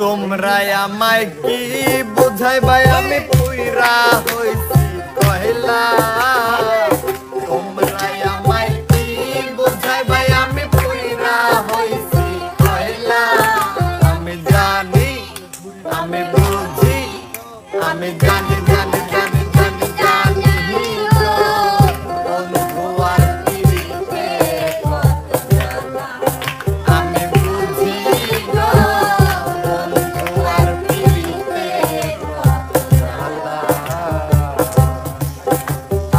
তোমরা আমায় কি বুঝাই ভাই আমি পুইরা হইছি কহিলা। তোমরা আমায় কি বুঝাই ভাই আমি পুইরা হইছি কহিলা। আমি জানি, আমি বুঝি, আমি জানি জানি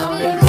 I'm in